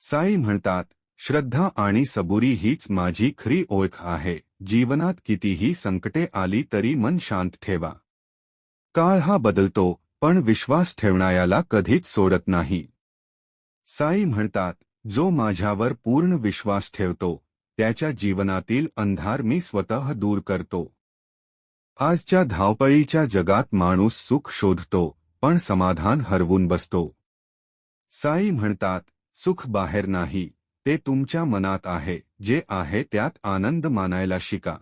साई म्हणतात श्रद्धा आणि सबुरी हीच माझी खरी ओळख आहे जीवनात कितीही संकटे आली तरी मन शांत ठेवा. काळ हा बदलतो पण विश्वास ठेवणायाला कधीच सोडत नाही. साई म्हणतात जो माझ्यावर पूर्ण विश्वास ठेवतो त्याच्या जीवनातील अंधार मी स्वतः दूर करतो. आजच्या धावपळीच्या जगात माणूस सुख शोधतो पण समाधान हरवून बसतो. साई म्हणतात सुख बाहेर नाही ते तुमच्या मनात आहे जे आहे त्यात आनंद मानायला शिका.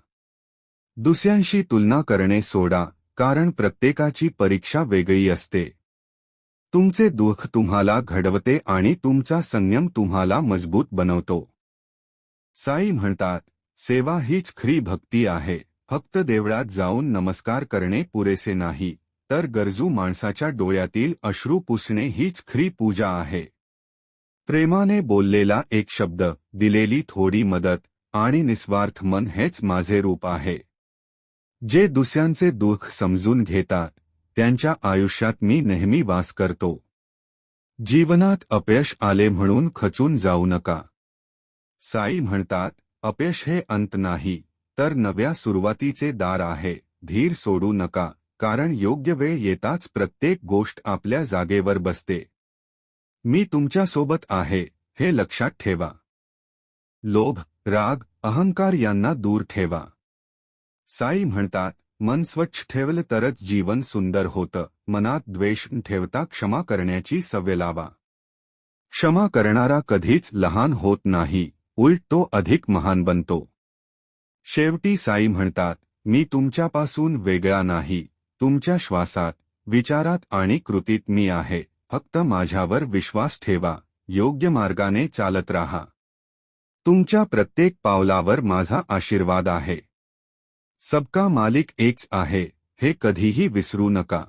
दुसऱ्यांशी तुलना करणे सोडा कारण प्रत्येकाची परीक्षा वेगळी असते. तुमचे दुःख तुम्हाला घडवते आणि तुमचा संयम तुम्हाला मजबूत बनवतो. साई म्हणतात सेवा हीच खरी भक्ती आहे फक्त देवळात जाऊन नमस्कार करणे पुरेसे नाही तर गरजू माणसाच्या डोळ्यातील अश्रू पुसणे हीच खरी पूजा आहे. प्रेमाने बोललेला एक शब्द दिलेली थोडी मदत आणि निस्वार्थ मन हेच माझे रूप आहे. जे दुसऱ्यांचे दुःख समजून घेतात त्यांच्या आयुष्यात मी नेहमी वास करतो. जीवनात अपयश आले म्हणून खचून जाऊ नका. साई म्हणतात अपयश हे अंत नाही तर नव्या सुरुवातीचे दार आहे धीर सोडू नका कारण योग्य वेळ येताच प्रत्येक गोष्ट आपल्या जागेवर बसते. मी तुमच्यासोबत आहे हे लक्षात ठेवा. लोभ राग अहंकार यांना दूर ठेवा. साई म्हणतात मन स्वच्छ ठेवलं तरच जीवन सुंदर होतं मनात द्वेष ठेवता क्षमा करण्याची सवय लावा. क्षमा करणारा कधीच लहान होत नाही उलट तो अधिक महान बनतो. शेवटी साई म्हणतात मी तुमच्यापासून वेगळा नाही तुमच्या श्वासात विचारात आणि कृतीत मी आहे. फक्त माझ्यावर विश्वास ठेवा योग्य मार्गाने चालत राहा. तुमच्या प्रत्येक पावलावर माझा आशीर्वाद आहे. सबका मालिक एकच आहे हे कधीही विसरू नका.